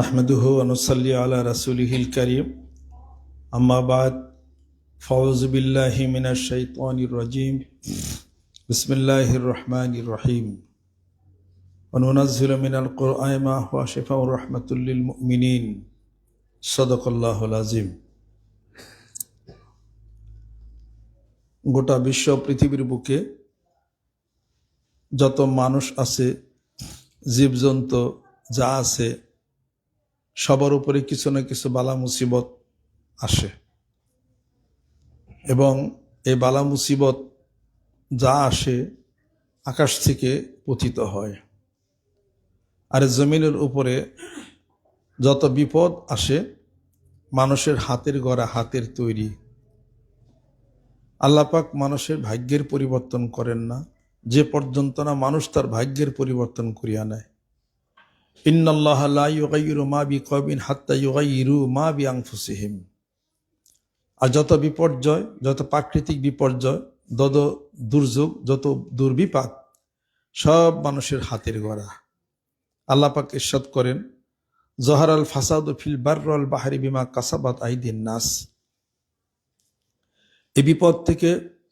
نحمده ونصلي على رسوله الكريم أما بعد فأعوذ بالله من الشيطان الرجيم بسم الله الرحمن الرحيم وننزل من القرآن ما هو شفاء رحمة للمؤمنين صدق الله العظيم গোটা বিশ্ব পৃথিবীর বুকে যত মানুষ আছে জীবজন্তু যা আছে সবার উপরে কিছু না কিছু বালা মুসিবত আসে। এবং এই বালা মুসিবত যা আসে আকাশ থেকে পতিত হয়। আর জমিনের উপরে যত বিপদ আসে, মানুষের হাতের গড়া হাতের তৈরি। আল্লাপাক মানুষের ভাগ্যের পরিবর্তন করেন না। যে পর্যন্ত না মানুষ তার ভাগ্যের পরিবর্তন করিয়া নেয়। বিকওমিন হাত্তা মা বিআনফুসিহিম। আর যত বিপর্যয়, যত প্রাকৃতিক বিপর্যয়, যত দুর্যোগ, যত দুর্বিপাক, সব মানুষের হাতের গড়া। আল্লাহ পাক ইরশাদ করেন, জহার আল ফাসাদ ফিল বাররাল বাহারি বিমা কাসাবাত আইদিন নাস। এই বিপদ থেকে,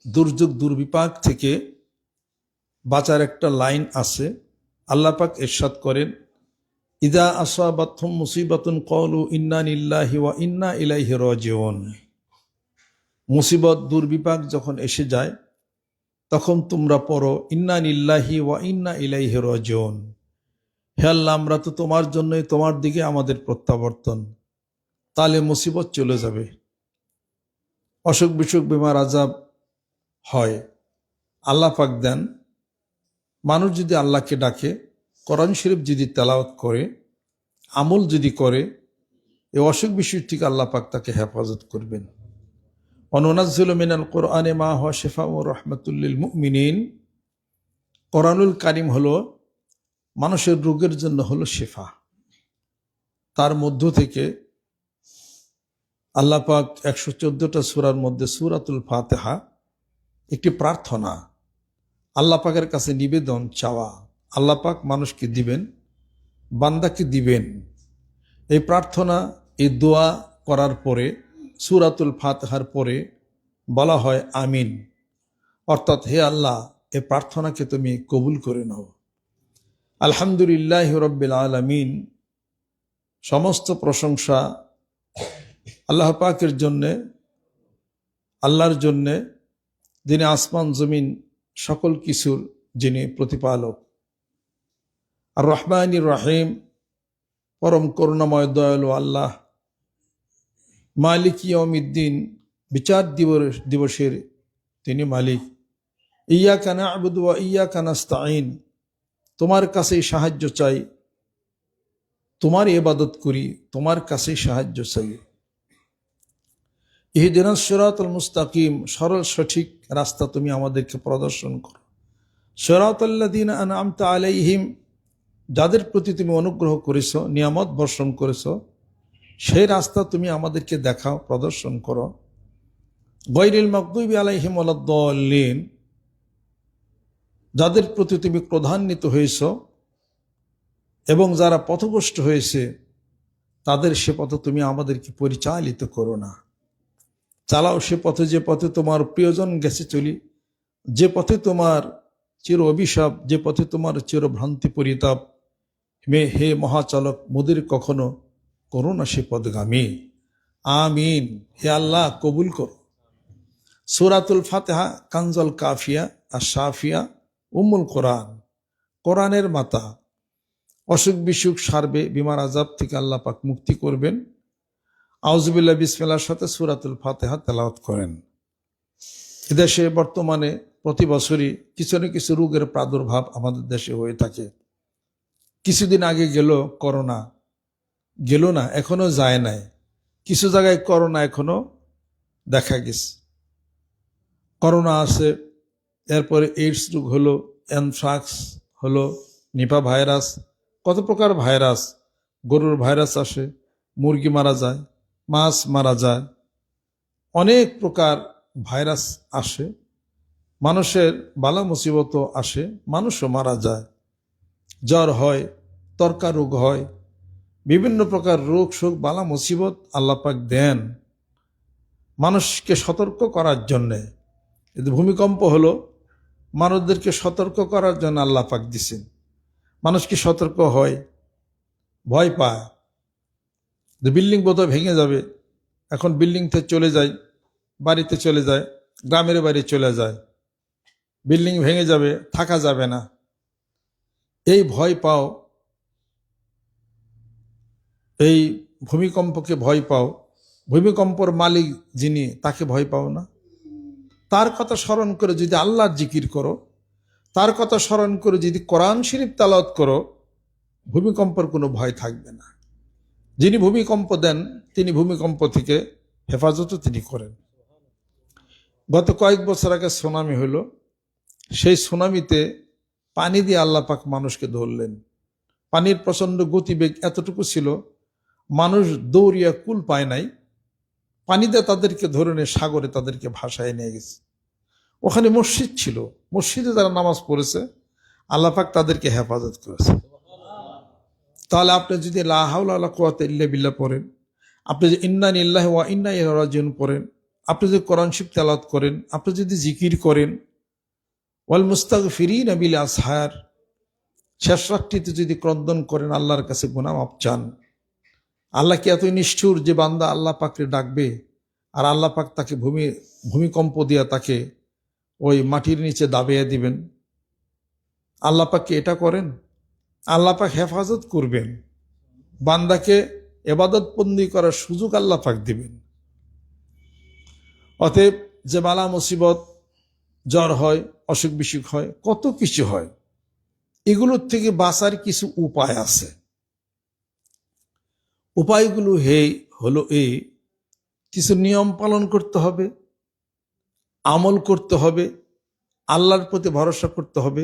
দুর্যোগ দুর্বিপাক থেকে বাঁচার একটা লাইন আছে। আল্লাহ পাক ইরশাদ করেন ইদা আসাবাতহুম মুসিবাতুন কলু ইন্না নিল্লাহি ওয়া ইন্না ইলাইহি রাজিউন। মুসিবত, দুর্বিপাক যখন এসে যায়, তখন তোমরা পড়ো, ইন্না নিল্লাহি ওয়া ইন্না ইলাইহি রাজিউন। হে আল্লাহ, আমরা তো তোমার জন্যই তোমার দিকে আমাদের প্রত্যাবর্তন। তাহলে মুসিবত চলে যাবে। অসুখ বিসুখ, বেমার, আজাব হয়। আল্লাহ পাক দেন। মানুষ যদি আল্লাহকে ডাকে কোরআন শরীফ যদি তেলাওয়াত করে, আমল যদি করে এই অসুখ বিসুখ থেকে আল্লাহ পাক তাকে হেফাজত করবেন। অনুনাজুল মিনাল কোরআনে মা হওয়া শেফা ও রহমতুল্লিল মুমিনিন। কোরআনুল কারিম হলো মানুষের রোগের জন্য হলো শেফা। তার মধ্য থেকে আল্লাহ পাক একশো চোদ্দটা সুরার মধ্যে সুরাতুল ফাতেহা একটি প্রার্থনা, আল্লাহ পাকের কাছে নিবেদন, চাওয়া। আল্লাহ পাক মানুষকে দিবেন, বান্দাকে দিবেন। এই প্রার্থনা, এই দোয়া করার পরে, সুরাতুল ফাতহার পরে বলা হয় আমিন। অর্থাৎ হে আল্লাহ, এ প্রার্থনাকে তুমি কবুল করে নাও। আলহামদুলিল্লাহ রব্বিল আলমিন, সমস্ত প্রশংসা আল্লাহ পাকের জন্যে, আল্লাহর জন্যে, যিনি আসমান, জমিন, সকল কিছুর যিনি প্রতিপালক। আর রহমানির রাহিম পরম করুণাময়, দয়ালু আল্লাহ, মালিক ইয়মিদ্দিন বিচার দিবস, দিবসের তিনি মালিক। ইয়া কানা আবুদুয়া ইয়া কানাস্তাইন তোমার কাছেই সাহায্য চাই, তোমার এবাদত করি, তোমার কাছেই সাহায্য চাই। ইহদিন সরাতুল মুস্তাকিম, সরল সঠিক রাস্তা তুমি আমাদেরকে প্রদর্শন করো। সরাতুল্লাদিন আনআমতা আলাইহিম যাদের প্রতি তুমি অনুগ্রহ করেছ, নিয়ামত বর্ষণ করেছ, সেই রাস্তা তুমি আমাদেরকে দেখাও, প্রদর্শন করো। গৈরিল মকদুবি আলাইহিম আলাদ্দলিন যাদের প্রতি তুমি ক্রধান্বিত হয়েছ এবং যারা পথভ্রষ্ট হয়েছে, তাদের সে পথে তুমি আমাদেরকে পরিচালিত করো না। চালাও সে পথে, যে পথে তোমার প্রিয়জন গেছে চলি, যে পথে তোমার চির অভিশাপ, যে পথে তোমার চির ভ্রান্তি পরিতাপ মে হে মহাচালক, মোদের কখনো করো না সে পদগামী। আমিন। হে আল্লাহ, কবুল করো। সুরাতুল ফাতেহা কাঞ্জল কাফিয়া আর সাফিয়া উম্মুল কোরআন। কোরআনের মাতা। অসুখ বিসুখ সারবে, বিমার আজাব থেকে আল্লাহ পাক মুক্তি করবেন। আউজবিল্লা বিসমেলার সাথে সুরাতুল ফাতেহা তেলাওয়াত করেন। এদেশে বর্তমানে প্রতি বছরই কিছু না কিছু রোগের প্রাদুর্ভাব আমাদের দেশে হয়ে থাকে। কিছুদিন আগে গেল করোনা। গেল না, এখনও যায় নাই। কিছু জায়গায় করোনা এখনও দেখা গেছে। করোনা আছে, এরপরে এইডস রোগ হলো অ্যানফ্রাক্স হলো, নিপা ভাইরাস, কত প্রকার ভাইরাস, গরুর ভাইরাস আসে, মুরগি মারা যায়, মাছ মারা যায়, অনেক প্রকার ভাইরাস আসে, মানুষের বালা মুসিবত আসে, মানুষও মারা যায়, জ্বর হয় তর্কা রোগ হয়। বিভিন্ন প্রকার রোগ, শোক, বালা, মুসিবত আল্লাপাক দেন মানুষকে সতর্ক করার জন্যে। কিন্তু ভূমিকম্প হলো মানুষদেরকে সতর্ক করার জন্য আল্লাহ পাক দিছেন। মানুষ কি সতর্ক হয়? ভয় পায়। বিল্ডিং বোধহয় ভেঙে যাবে। এখন বিল্ডিং থেকে চলে যায়, বাড়িতে চলে যায়, গ্রামের বাড়ি চলে যায়। বিল্ডিং ভেঙে যাবে, থাকা যাবে না। এই ভয় পাও এই ভূমিকম্পকে ভয় পাও। ভূমিকম্পর মালিক যিনি, তাকে ভয় পাও না। তার কথা স্মরণ করে যদি আল্লাহর জিকির করো, তার কথা স্মরণ করে যদি কোরআন শরীফ তালাত করো, ভূমিকম্পর কোনো ভয় থাকবে না। যিনি ভূমিকম্প দেন, তিনি ভূমিকম্প থেকে হেফাজতও তিনি করেন। গত কয়েক বছর আগে সুনামি হলো সেই সুনামিতে পানি দিয়ে আল্লাহ পাক মানুষকে ধরলেন। পানির প্রচণ্ড গতিবেগ এতটুকু ছিল মানুষ দৌড়িয়া কুল পায় নাই পানিতে তাদেরকে ধরে নিয়ে সাগরে তাদেরকে ভাসায় নিয়ে গেছে। ওখানে মসজিদ ছিল, মসজিদে যারা নামাজ পড়েছে, আল্লাহ পাক তাদেরকে হেফাজত করেছে। তাহলে আপনি যদি লাহাউল্লাহ কোয়াতে ইল্লা বিল্লাহ পড়েন, আপনি যদি ইন্নান ইল্লাহ ওয়া ইন্না রাজিউন পড়েন, আপনি যদি কোরআন শিব তেলাত করেন, আপনি যদি জিকির করেন, ওয়াল মুস্তাক ফিরি নবিল আসহার শেষ রাত্রিতে যদি ক্রন্দন করেন, আল্লাহর কাছে গুনাম আপ চান। আল্লাহ কি এতই নিষ্ঠুর যে বান্দা আল্লাহ পাককে ডাকবে আর আল্লাহ পাক তাকে ভূমি, ভূমিকম্প দিয়া তাকে ওই মাটির নিচে দাবিয়ে দিবেন? আল্লাহ পাককে এটা করেন? আল্লাহ পাক হেফাজত করবেন। বান্দাকে এবাদতবন্দি করার সুযোগ আল্লাহ পাক দিবেন। অতএব যে বালা মুসিবত, জ্বর হয় অসুখ বিসুখ হয়, কত কিছু হয়, এগুলোর থেকে বাঁচার কিছু উপায় আছে। উপায়গুলো হে হলো এই কিছু নিয়ম পালন করতে হবে, আমল করতে হবে, আল্লাহর প্রতি ভরসা করতে হবে,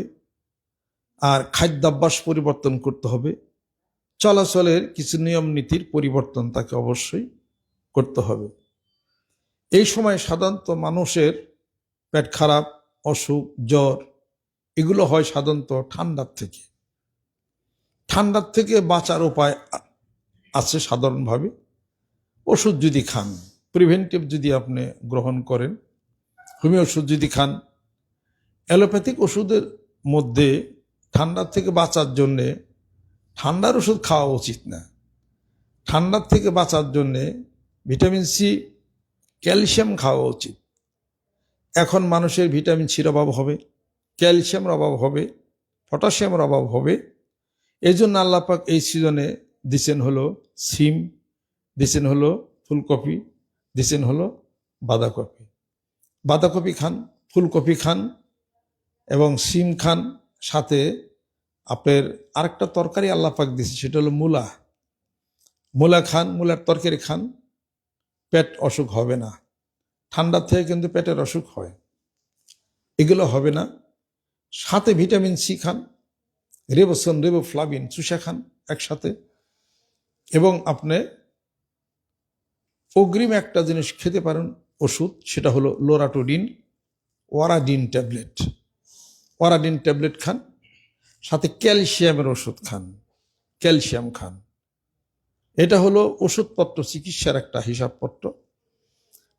আর খাদ্যাভ্যাস পরিবর্তন করতে হবে। চলাচলের কিছু নিয়ম নীতির পরিবর্তন তাকে অবশ্যই করতে হবে। এই সময় সাধারণত মানুষের পেট খারাপ, অসুখ, জ্বর, এগুলো হয় সাধারণত ঠান্ডার থেকে। ঠান্ডার থেকে বাঁচার উপায় আছে সাধারণভাবে। ওষুধ যদি খান প্রিভেন্টিভ যদি আপনি গ্রহণ করেন, হোমিও ওষুধ যদি খান, অ্যালোপ্যাথিক ওষুধের মধ্যে ঠান্ডার থেকে বাঁচার জন্যে ঠান্ডার ওষুধ খাওয়া উচিত না। ঠান্ডার থেকে বাঁচার জন্যে ভিটামিন সি, ক্যালসিয়াম খাওয়া উচিত। এখন মানুষের ভিটামিন সির অভাব হবে, ক্যালসিয়ামের অভাব হবে, পটাশিয়ামের অভাব হবে। এই জন্য আল্লাপাক এই সিজনে দিছেন হলো সিম, দিছেন হলো ফুলকপি, দিছেন হলো বাঁধাকপি। বাঁধাকপি খান, ফুলকপি খান এবং সিম খান সাথে আপনার আরেকটা তরকারি আল্লাহ পাক দিছে সেটা হলো মূলা। মূলা খান, মূলার তরকারি খান, পেট অসুখ হবে না। ঠান্ডার থেকে কিন্তু পেটের অসুখ হয়। এগুলো হবে না। সাথে ভিটামিন সি খান রেবোসন রেবোফ্লাভিন, চুষা খান একসাথে। এবং আপনি অগ্রিম একটা জিনিস খেতে পারেন, ওষুধ, সেটা হলো লোরাটোডিন, ওয়ারাডিন ট্যাবলেট। ওয়ারাডিন ট্যাবলেট খান, সাথে ক্যালসিয়ামের ওষুধ খান, ক্যালসিয়াম খান। এটা হলো ওষুধপত্র চিকিৎসার একটা হিসাবপত্র।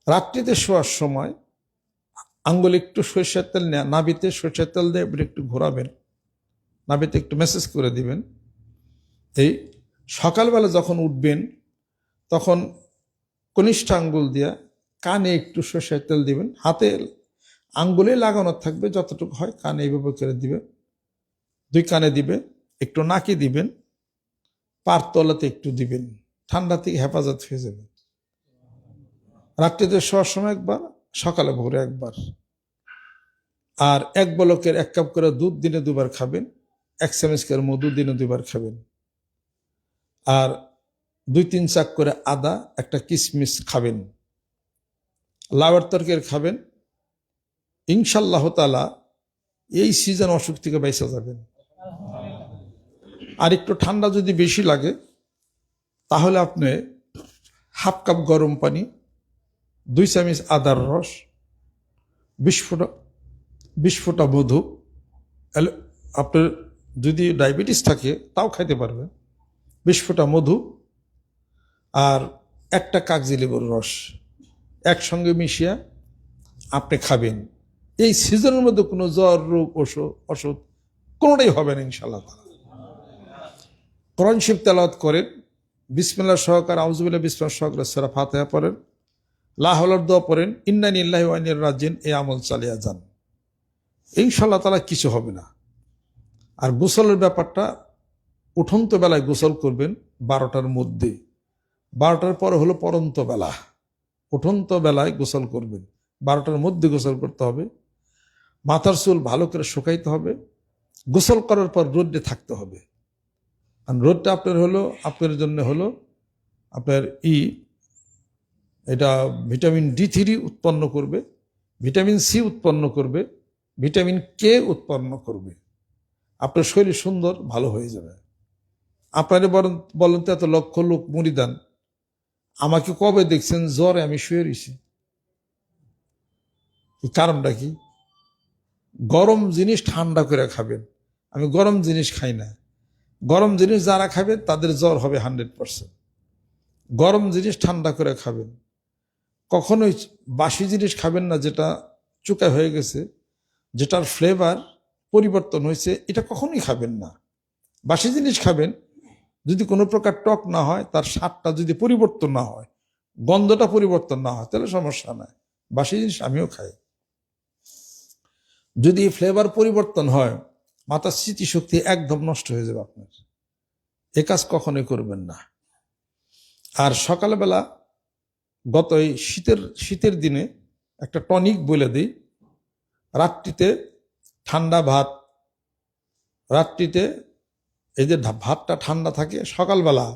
রাত্রিতে শোয়ার সময় আঙ্গুল একটু সরষের তেল নাবিতে সরষের তেল দিয়ে একটু ঘোরাবেন নাবিতে একটু মেসেজ করে দিবেন, এই সকালবেলা যখন উঠবেন, তখন কনিষ্ঠ আঙ্গুল দিয়া কানে একটু সরিষার তেল দিবেন। হাতে আঙ্গুলে লাগানো থাকবে, যতটুকু হয় কানে এইভাবে করে দিবে দুই কানে দিবে একটু নাকি দিবেন পার তলাতে একটু দিবেন। ঠান্ডা থেকে হেফাজত হয়ে যাবে রাত্রিতে শোয়ার সময় একবার, সকালে ভোরে একবার। আর এক বলকের এক কাপ করে দুধ দিনে দুবার খাবেন, এক চামচ করে মধু দিনে দুবার খাবেন। আর দুই তিন চাক করে আদা একটা কিশমিশ খাবেন। লাউয়ের তরকের খাবেন। ইনশাল্লাহ তালা এই সিজন অসুখ থেকে বেঁচে যাবেন। আর একটু ঠান্ডা যদি বেশি লাগে, তাহলে আপনি হাফ কাপ গরম পানি, দুই চামচ আদার রস, বিশ ফোঁটা বিশ ফোঁটা মধু আপনার যদি ডায়াবেটিস থাকে, তাও খাইতে পারবেন। বিশ ফোঁটা মধু আর একটা কাগজি লেবুর রস একসঙ্গে মিশিয়ে আপনি খাবেন। এই সিজনের মধ্যে কোনো জ্বর, রোগ ওষুধ অসুখ কোনোটাই হবে না ইনশাল্লাহ কোরআন শিব তেলাওয়াত করেন। বিসমিল্লা সহকার আউজুবিল্লা বিসমিল্লা সহকারে সেরা ফাতেহা পড়েন। লাহলার দোয়া পড়েন। ইন্নানি ইল্লাহ ওয়ানির রাজ্যেন এই আমল চালিয়ে যান। ইনশাল্লাহ তালা কিছু হবে না। আর গোসলের ব্যাপারটা উঠন্ত বেলায় গোসল করবেন বারোটার মধ্যে। বারোটার পরে হলো পরন্ত বেলা। উঠন্ত বেলায় গোসল করবেন। বারোটার মধ্যে গোসল করতে হবে। মাথার চুল ভালো করে শুকাইতে হবে। গোসল করার পর রোদ্রে থাকতে হবে। আর রোদটা আপনার হলো, আপনার জন্য হলো, আপনার ই, এটা ভিটামিন ডি থ্রি উৎপন্ন করবে, ভিটামিন সি উৎপন্ন করবে, ভিটামিন কে উৎপন্ন করবে। আপনার শরীর সুন্দর, ভালো হয়ে যাবে। আপনারা বলেন বলেন তো এত লক্ষ লোক মুড়িদান। আমাকে কবে দেখছেন? জ্বরে আমি শুয়ে রয়েছি কারণটা কি? গরম জিনিস ঠান্ডা করে খাবেন। আমি গরম জিনিস খাই না। গরম জিনিস যারা খাবে, তাদের জ্বর হবে হান্ড্রেড পারসেন্ট। গরম জিনিস ঠান্ডা করে খাবেন। কখনোই বাসি জিনিস খাবেন না যেটা চুকা হয়ে গেছে, যেটার ফ্লেভার পরিবর্তন হয়েছে, এটা কখনোই খাবেন না। বাসি জিনিস খাবেন যদি কোনো প্রকার টক না হয়, তার স্বাদটা যদি পরিবর্তন না হয়, গন্ধটা পরিবর্তন না হয়, তাহলে সমস্যা নাই। বাসি জিনিস আমিও খাই। যদি ফ্লেভার পরিবর্তন হয়, মাথার স্মৃতিশক্তি একদম নষ্ট হয়ে যাবে আপনার। এ কাজ কখনোই করবেন না। আর সকালবেলা গত এই শীতের শীতের দিনে একটা টনিক বলে দিই। রাত্রিতে ঠান্ডা ভাত, রাত্রিতে এই যে ভাতটা ঠান্ডা থাকে, সকালবেলা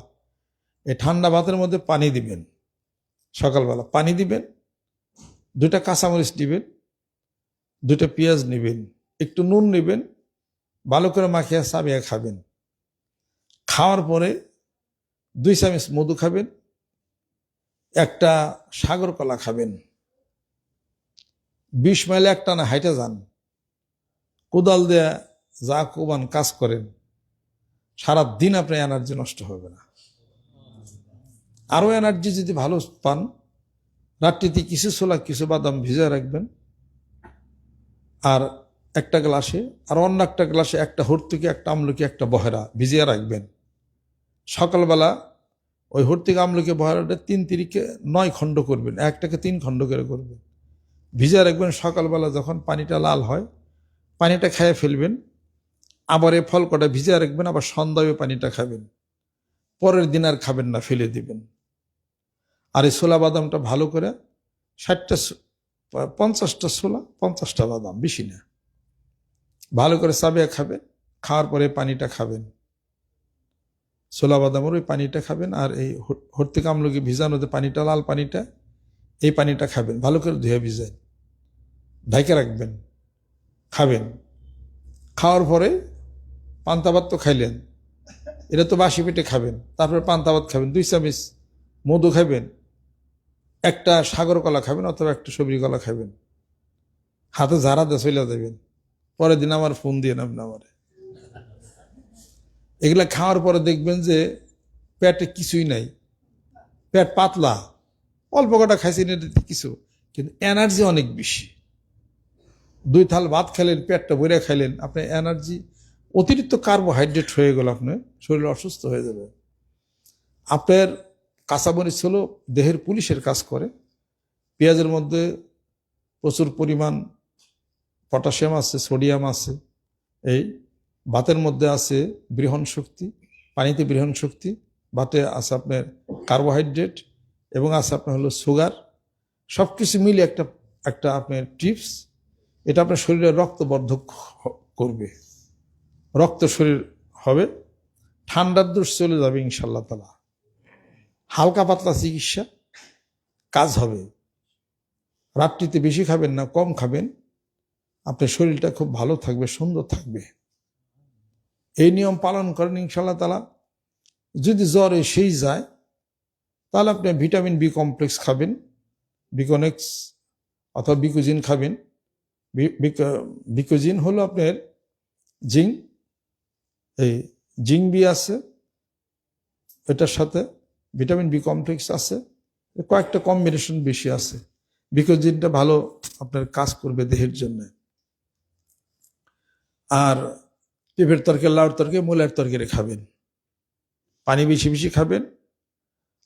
এই ঠান্ডা ভাতের মধ্যে পানি দিবেন। সকালবেলা পানি দিবেন দুটা কাঁচামরিচ দিবেন দুটা পেঁয়াজ নেবেন, একটু নুন নেবেন, ভালো করে মাখিয়ে চাবিয়ে খাবেন। খাওয়ার পরে দুই চামচ মধু খাবেন, একটা সাগর কলা খাবেন। বিশ মাইলে একটা না হাইটে যান, কোদাল দেয়া যা কোবান কাজ করেন। সারা দিন আপনার এনার্জি নষ্ট হবে না। আরও এনার্জি যদি ভালো পান, রাত্রিতে কিছু ছোলা, কিছু বাদাম ভিজে রাখবেন। আর একটা গ্লাসে, আর অন্য একটা গ্লাসে একটা হর্তুকি, একটা আমলকি, একটা বহেরা ভিজিয়ে রাখবেন। সকালবেলা ওই হর্তিকা, আমলকি, বহেরাটা তিন তিরিকে নয় খণ্ড করবেন, একটাকে তিন খণ্ড করে করবেন। ভিজিয়ে রাখবেন সকালবেলা যখন পানিটা লাল হয়, পানিটা খেয়ে ফেলবেন। আবার এ ফল কটা ভিজিয়ে রাখবেন, আবার সন্ধ্যায় পানিটা খাবেন। পরের দিন আর খাবেন না, ফেলে দিবেন। আর এই ছোলা বাদামটা ভালো করে ষাটটা পঞ্চাশটা ছোলা, পঞ্চাশটা বাদাম, বেশি না। ভালো করে চাবিয়ে খাবেন খাওয়ার পরে পানিটা খাবেন। ছোলা বাদামের ওই পানিটা খাবেন আর এই হর্তিক আমলকি ভিজানোতে পানিটা, লাল পানিটা, এই পানিটা খাবেন। ভালো করে ধুয়ে ভিজায় ঢাকে রাখবেন। খাবেন। খাওয়ার পরে পান্তা ভাত তো খাইলেন। এটা তো বাসি পেটে খাবেন, তারপরে পান্তা ভাত খাবেন, দুই চামিচ মধু খাবেন একটা সাগর কলা খাবেন অথবা একটা সবজি কলা খাবেন হাতে ঝাড়া দিয়ে চলে যাবেন। পরের দিন আমার ফোন দিয়ে নামবেন আমার। এগুলা খাওয়ার পরে দেখবেন যে পেটে কিছুই নাই। পেট পাতলা। অল্প কটা খাইছেন এটাতে কিছু, কিন্তু এনার্জি অনেক বেশি। দুই থাল ভাত খেলেন পেটটা ভরে খাইলেন আপনার এনার্জি অতিরিক্ত কার্বোহাইড্রেট হয়ে গেল আপনার, শরীর অসুস্থ হয়ে যাবে। আপনার কাঁচামরিচ হলো দেহের পুলিশের কাজ করে। পেঁয়াজের মধ্যে প্রচুর পরিমাণ পটাশিয়াম আছে, সোডিয়াম আছে, এই ভাতের মধ্যে আছে বৃহন শক্তি, পানিতে বৃহন শক্তি, ভাতে আছে আপনার কার্বোহাইড্রেট এবং আছে আপনার হলো সুগার সব কিছু মিলে একটা একটা আপনার টিপস এটা আপনার শরীরে রক্তবর্ধক করবে। রক্ত শরীর হবে, ঠান্ডার দোষ চলে যাবে ইনশাল্লাহ তালা হালকা পাতলা চিকিৎসা কাজ হবে। রাত্রিতে বেশি খাবেন না, কম খাবেন। আপনার শরীরটা খুব ভালো থাকবে, সুন্দর থাকবে। এই নিয়ম পালন করেন ইনশাল্লাহ তালা যদি জ্বর এসেই যায়, তাহলে আপনি ভিটামিন বি কমপ্লেক্স খাবেন, বিকনেক্স অথবা বিকুজিন খাবেন। বিকোজিন বিক- হলো আপনার জিঙ্ক এই জিঙ্ক বি আছে, এটার সাথে ভিটামিন বি কমপ্লেক্স আছে, কয়েকটা কম্বিনেশন বেশি আছে বিকোজিনটা ভালো আপনার কাজ করবে দেহের জন্য। আর পেঁপের তরকারি, লাউর তরকারি, মূলের তরকারি খাবেন। পানি বেশি বেশি খাবেন।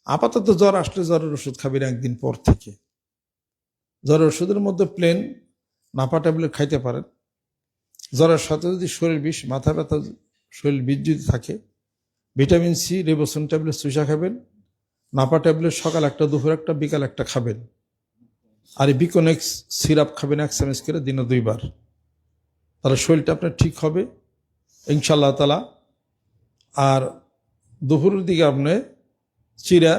আপাতত জ্বর আসলে জ্বরের ওষুধ খাবেন একদিন পর থেকে। জ্বরের ওষুধের মধ্যে প্লেন নাপা ট্যাবলেট খাইতে পারেন। জ্বরের সাথে যদি শরীর বিষ, মাথা ব্যথা শরীর বিষ যদি থাকে, ভিটামিন সি রেবোসন ট্যাবলেট চুষা খাবেন, নাপা ট্যাবলেট সকাল একটা, দুপুর একটা, বিকাল একটা খাবেন। আর এই বিকোনেক্স সিরাপ খাবেন এক চামচ করে দিনে দুইবার। তাহলে শরীরটা আপনার ঠিক হবে ইনশাল্লাহ তালা আর দুপুরের দিকে আপনি চিরা,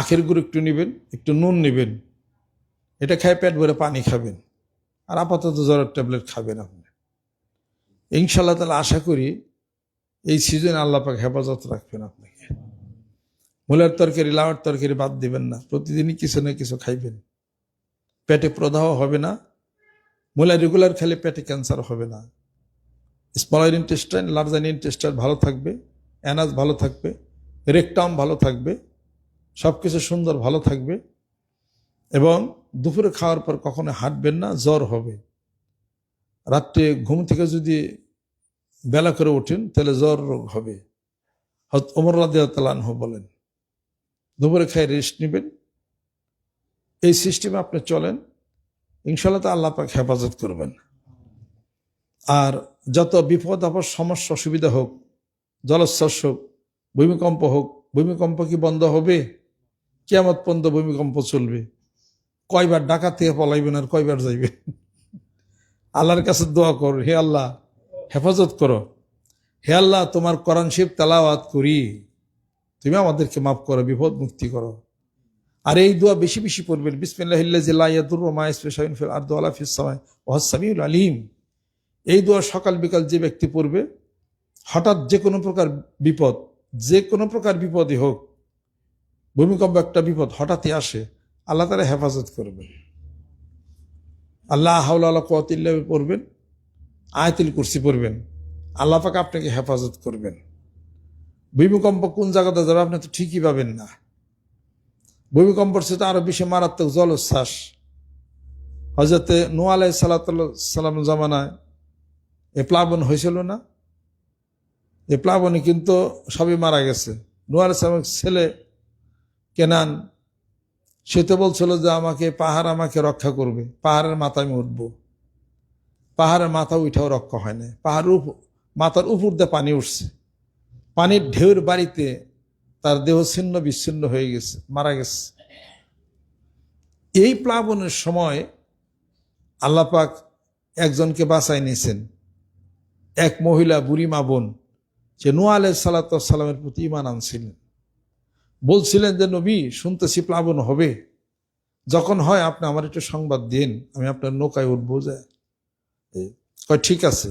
আখের গুঁড়ো একটু নেবেন, একটু নুন নেবেন। এটা খায় পেট ভরে পানি খাবেন। আর আপাতত জ্বরের ট্যাবলেট খাবেন আপনি। ইনশাল্লাহ তালা আশা করি এই সিজনে আল্লাহ পাক হেফাজত রাখবেন আপনাকে। মূলের তরকারি লাউর তরকারি বাদ দিবেন না। প্রতিদিনই কিছু না কিছু খাইবেন। পেটে প্রদাহ হবে না। মূলা রেগুলার খেলে পেটে ক্যান্সার হবে না। স্মলার ইন্টেস্টাইন লার্জান ইন্টেস্টাইন ভালো থাকবে অ্যানাজ ভালো থাকবে রেকটাম ভালো থাকবে সব কিছু সুন্দর ভালো থাকবে। এবং দুপুরে খাওয়ার পর কখনো হাঁটবেন না, জ্বর হবে। রাত্রে ঘুম থেকে যদি বেলা করে ওঠেন, তাহলে জ্বর রোগ হবে। ওমর রাদিয়াতালানহ বলেন, দুপুরে খাই রেস্ট নেবেন। এই সিস্টেমে আপনি চলেন। ইনশাল্লাহ তো আল্লাহ পাক হেফাজত করবেন। আর যত বিপদ আপদ, সমস্যা, অসুবিধা হোক, জলোচ্ছ্বাস হোক, ভূমিকম্প হোক, ভূমিকম্প কি বন্ধ হবে? কেমত পর্যন্ত ভূমিকম্প চলবে। কয়বার ডাকাত থেকে পলাইবেন আর কয়বার যাইবেন? আল্লাহর কাছে দোয়া কর, হে আল্লাহ, হেফাজত করো। হে আল্লাহ, তোমার কোরআন শিব তালাওয়াত করি। তুমি আমাদেরকে মাফ করো, বিপদ মুক্তি করো। আর এই দোয়া বেশি বেশি পড়বেন। বিসমিল্লাহিল আলিম। এই দোয়া সকাল বিকাল যে ব্যক্তি পড়বে, হঠাৎ যে কোনো প্রকার বিপদ, যে কোনো প্রকার বিপদই হোক, ভূমিকম্প একটা বিপদ হঠাৎই আসে, আল্লাহ তারা হেফাজত করবেন। আল্লাহ হাউলা কতিল্লা পড়বেন, আয়তিল কুরসি পড়বেন, আল্লাহ পাকে আপনাকে হেফাজত করবেন। ভূমিকম্প কোন জায়গাতে যাবে আপনি তো ঠিকই পাবেন না। ভূমিকম্পর সাথে আরও বেশি মারাত্মক জলোচ্ছ্বাস। হজরতে নু আলাই সালাম জামানায় এ প্লাবন হয়েছিল না? এ প্লাবনে কিন্তু সবই মারা গেছে। নু আলাই সালামের ছেলে কেনান সে তো বলছিল যে আমাকে, পাহাড় আমাকে রক্ষা করবে। পাহাড়ের মাথায় আমি উঠবো। পাহাড়ের মাথা উঠাও রক্ষা হয় না পাহাড়ের মাথার উপর দিয়ে পানি উঠছে। পানির ঢেউর বাড়িতে তার দেহ ছিন্ন বিচ্ছিন্ন হয়ে গেছে, মারা গেছে। এই প্লাবনের সময় আল্লাপাক একজনকে বাঁচাই নিয়েছেন। এক মহিলা বুড়ি মা বোন, যে নোয়া আলাই সাল্লামের প্রতি ইমান আনছিলেন। বলছিলেন যে, নবী, শুনতেছি প্লাবন হবে। যখন হয়, আপনি আমার একটু সংবাদ দিন, আমি আপনার নৌকায় উঠবো যায় কয়, ঠিক আছে।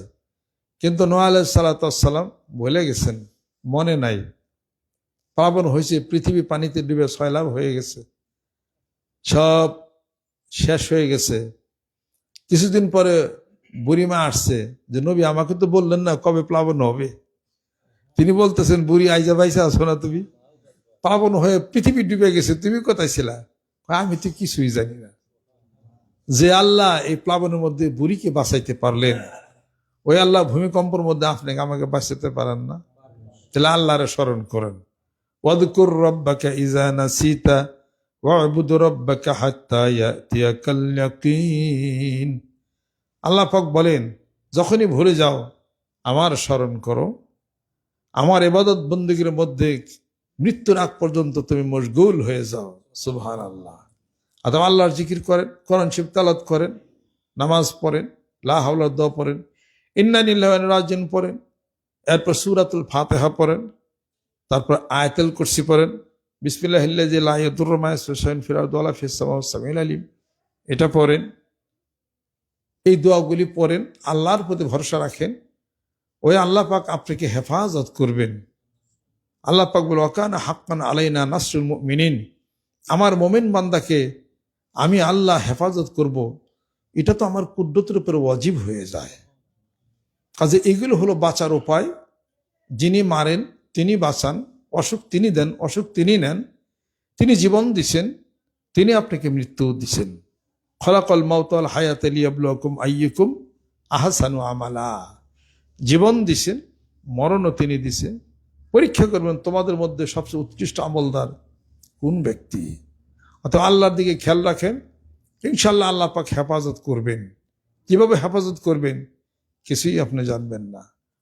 কিন্তু নোয়া সাল্লাম বলে গেছেন, মনে নাই। প্লাবন হয়েছে, পৃথিবী পানিতে ডুবে ছয়লাভ হয়ে গেছে। সব শেষ হয়ে গেছে। কিছুদিন পরে বুড়িমা আসছে, যে, নবী, আমাকে তো বললেন না কবে প্লাবন হবে? তিনি বলতেছেন, বুড়ি আইজা বাইসা আছো না তুমি? প্লাবন হয়ে পৃথিবী ডুবে গেছে, তুমি কোথায় ছিলা? আমি তো কিছুই জানি না। যে আল্লাহ এই প্লাবনের মধ্যে বুড়িকে বাঁচাইতে পারলেন, ওই আল্লাহ ভূমিকম্পের মধ্যে আপনাকে আমাকে বাঁচাতে পারেন না? তাহলে আল্লাহরে স্মরণ করেন। ওয়াদকুর রব্বাকা ইজা নাসিতা ওয়াবুদ রব্বাকা হাত্তা ইয়াতিয়াকাল ইয়াকিন। আল্লাহ পাক বলেন, যখনই ভুলে যাও, আমার স্মরণ করো। আমার এবাদত বন্দীগীর মধ্যে মৃত্যুর আগ পর্যন্ত তুমি মশগুল হয়ে যাও। সুবহান আল্লাহ আদম আল্লাহর জিকির করেন, কোরআন শিব তালাত করেন, নামাজ পড়েন লাহ দোয়া পড়েন ইন্নানিল্লাহ রাজন পড়েন, এরপর সুরাতুল ফাতেহা পড়েন, তারপর আয়তেল কুরসি পড়েন, বিসমিল্লাহ যে লাইয়াতুর রহমান ফিরাউদ্দৌলা ফিসামিল আলিম, এটা পড়েন। এই দোয়াগুলি পড়েন, আল্লাহর প্রতি ভরসা রাখেন, ওই আল্লাহ পাক আপনাকে হেফাজত করবেন। আল্লাহ পাক বলে অকান হাক্কান আলাইনা নাসরুল মিনিন আমার মোমেন বান্দাকে আমি আল্লাহ হেফাজত করব, এটা তো আমার কুদ্রতের উপর ওয়াজিব হয়ে যায়। কাজে এগুলো হলো বাঁচার উপায়। যিনি মারেন, তিনি বাঁচান। অসুখ তিনি দেন, অসুখ তিনি নেন। তিনি জীবন দিছেন, তিনি আপনাকে মৃত্যু দিছেন। খলাকল মাউতাল হায়াত আলিয়াবুলকুম আইয়ুকুম আহাসানু আমালা। জীবন দিছেন, মরণও তিনি দিছেন। পরীক্ষা করবেন তোমাদের মধ্যে সবচেয়ে উৎকৃষ্ট আমলদার কোন ব্যক্তি? অথবা আল্লাহর দিকে খেয়াল রাখেন ইনশাল্লাহ আল্লাহ পাক হেফাজত করবেন। কীভাবে হেফাজত করবেন কিছুই আপনি জানবেন না।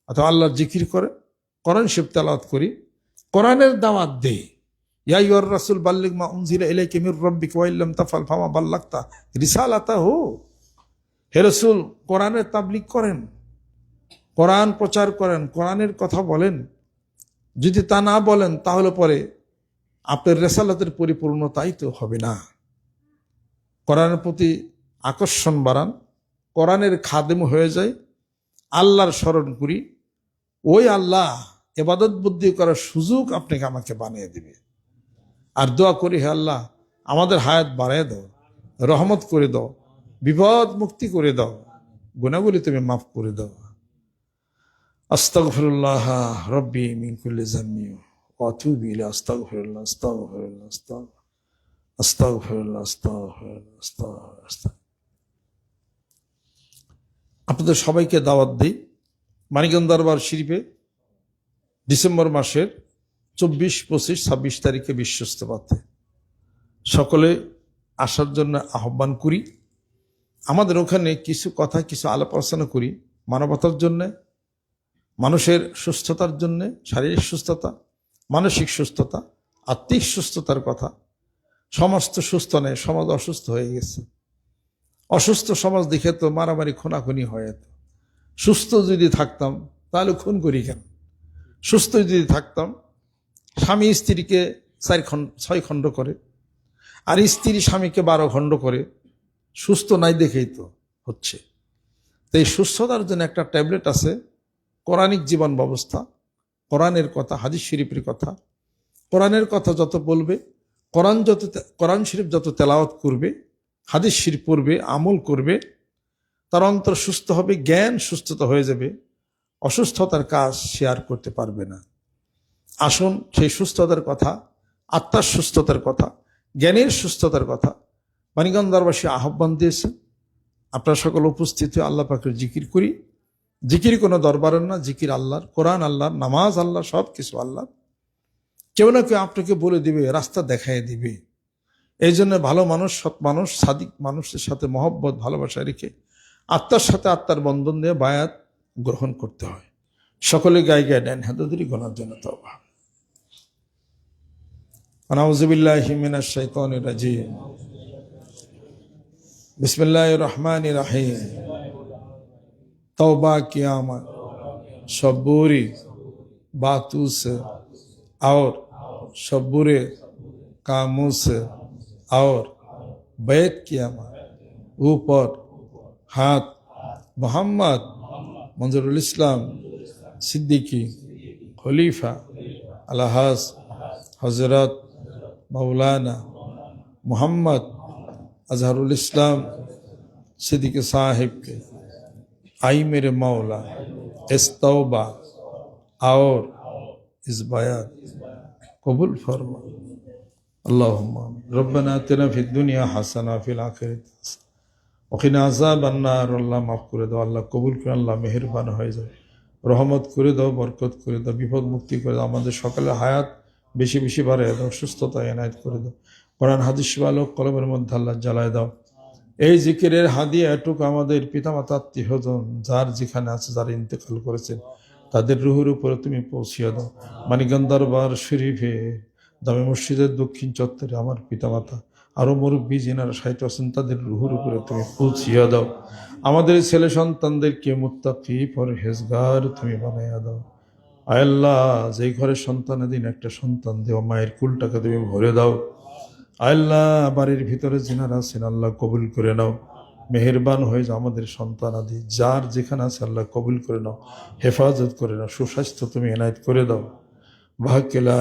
অথবা আল্লাহর জিকির করে কোরআন শিব তালাত করি, কোরআনের দাওয়াত দে ইয়া ইয়র রাসুল বাল্লিক মা উনজিলা ইলাইকা মির রাব্বিক ওয়া ইল্লাম তাফাল ফামা বাল্লাগতা রিসালাতা হো হে রসুল, কোরআনের তাবলিগ করেন, কোরআন প্রচার করেন, কোরআনের কথা বলেন। যদি তা না বলেন, তাহলে পরে আপনার রেসালাতের পরিপূর্ণতাই তো হবে না। কোরআনের প্রতি আকর্ষণ বাড়ান, কোরআনের খাদেম হয়ে যায়, আল্লাহর স্মরণ করি। ওই আল্লাহ এবাদত বুদ্ধি করার সুযোগ আপনাকে আমাকে বানিয়ে দিবে। আর দোয়া করি, হে আল্লাহ, আমাদের হায়াত বাড়ায় দাও, রহমত করে দাও, বিপদ মুক্তি করে দাও, গুণাগুলি তুমি মাফ করে দাও। আস্তাগফিরুল্লাহ রব্বি মিন কুল্লি জাম্মি ইলা আস্তাগফিরুল্লাহ আস্তাগফিরুল্লাহ আস্তাগফিরুল্লাহ আস্তাগফিরুল্লাহ আস্তাগফিরুল্লাহ আপনাদের সবাইকে দাওয়াত দিই। মানিকগঞ্জ দরবার শরীফে ডিসেম্বর মাসের চব্বিশ, পঁচিশ, ছাব্বিশ তারিখে বিশ্বস্ত সকলে আসার জন্য আহ্বান করি। আমাদের ওখানে কিছু কথা, কিছু আলাপ আলোচনা করি মানবতার জন্য। মানুষের সুস্থতার জন্য, শারীরিক সুস্থতা, মানসিক সুস্থতা, আত্মিক সুস্থতার কথা, সমস্ত সুস্থ নেই, সমাজ অসুস্থ হয়ে গেছে। অসুস্থ সমাজ দেখে তো মারামারি, খুনাখুনি হয়ে যেত সুস্থ যদি থাকতাম, তাহলে খুন করি কেন? সুস্থ যদি থাকতাম, স্বামী স্ত্রীকে চার খণ্ড, ছয় খণ্ড করে, আর স্ত্রী স্বামীকে বারো খণ্ড করে, সুস্থ নাই দেখেই তো হচ্ছে। তো এই সুস্থতার জন্য একটা ট্যাবলেট আছে কোরআনিক জীবন ব্যবস্থা, কোরআনের কথা, হাদিস শরীফের কথা। কোরআনের কথা যত বলবে, কোরআন যত কোরআন শরীফ যত তেলাওয়াত করবে, হাদিস শরীফ পড়বে, আমল করবে, তার অন্তর সুস্থ হবে, জ্ঞান সুস্থতা হয়ে যাবে, অসুস্থতার কাজ শেয়ার করতে পারবে না। আসুন সেই সুস্থতার কথা, আত্মার সুস্থতার কথা, জ্ঞানের সুস্থতার কথা মানিগঞ্জ দরবাসী আহ্বান দিয়েছেন আপনারা সকল উপস্থিত আল্লাহ পাকের জিকির করি। জিকির কোনো দরবারের না, জিকির আল্লাহর, কোরআন আল্লাহর, নামাজ আল্লাহ সব কিছু আল্লাহর। কেউ না কেউ আপনাকে বলে দিবে, রাস্তা দেখায় দিবে। এই জন্য ভালো মানুষ, সৎ মানুষ, সাদিক মানুষের সাথে মহব্বত, ভালোবাসা রেখে আত্মার সাথে আত্মার বন্ধন দিয়ে বায়াত গ্রহণ করতে হয়। সকলে গায়ে গায়ে দেন হেদাদি গোনার জন্য তবা আনাউজুবিল্লাহ হিমিনা শৈতান রাজিম। বিসমিল্লাহ রহমান রাহিম। तौबा कियामत। शबूरी बातू से और शबूरे कामों से और बैत कियामत। ऊपर हाथ मोहम्मद मंजरुल इस्लाम सिद्दीकी खलीफा अलहास हज़रत मौलाना मोहम्मद अजहरुल इस्लाम सिद्दीकी साहिब के आई मेरे मौला इस तौबा और इस बयान कबूल फरमा اللهم ربنا اتنا في الدنيا حسنه في الاخره حسنه وقنا عذاب النار আল্লাহ মাফ করে দাও আল্লাহ কবুল করে আল্লাহ মেহেরবান হয়ে যাও রহমত করে দাও বরকত করে দাও বিপদ মুক্তি করে দাও আমাদের সকালে হায়াত বেশি বেশি বাড়ে দাও সুস্থতা এনায়ত করে দাও কোরআন হাদিস আলোক কলমের মধ্যে আল্লাহ জ্বালায় দাও এই জিকিরের হাদিয়া এটুকু আমাদের পিতামাতা আত্মীয়জন যার যেখানে আছে, যারা ইন্তেকাল করেছেন, তাদের রুহুর উপরে তুমি পৌঁছিয়ে দাও। মানিকগঞ্জ দরবার শরীফে দামি মসজিদের দক্ষিণ চত্বরে আমার পিতামাতা আরও মুরব্বী যেনারা সাহিত্য আছেন, তাদের রুহুর উপরে তুমি পৌঁছিয়ে দাও। আমাদের ছেলে সন্তানদেরকে মুত্তাকি পর হেজগার তুমি বানাইয়া দাও। আল্লাহ, যেই ঘরের সন্তানাধীন একটা সন্তান দেওয়া মায়ের কুলটাকে তুমি ভরে দাও। আল্লাহ, বাড়ির ভিতরে যিনারা আছেন, আল্লাহ কবুল করে নাও। মেহেরবান হয়ে যাও আমাদের সন্তান আদি, যার যেখানে আছে আল্লাহ কবুল করে নাও, হেফাজত করে নাও, সুস্বাস্থ্য তুমি এনায়ত করে দাও। ভাগ্যলা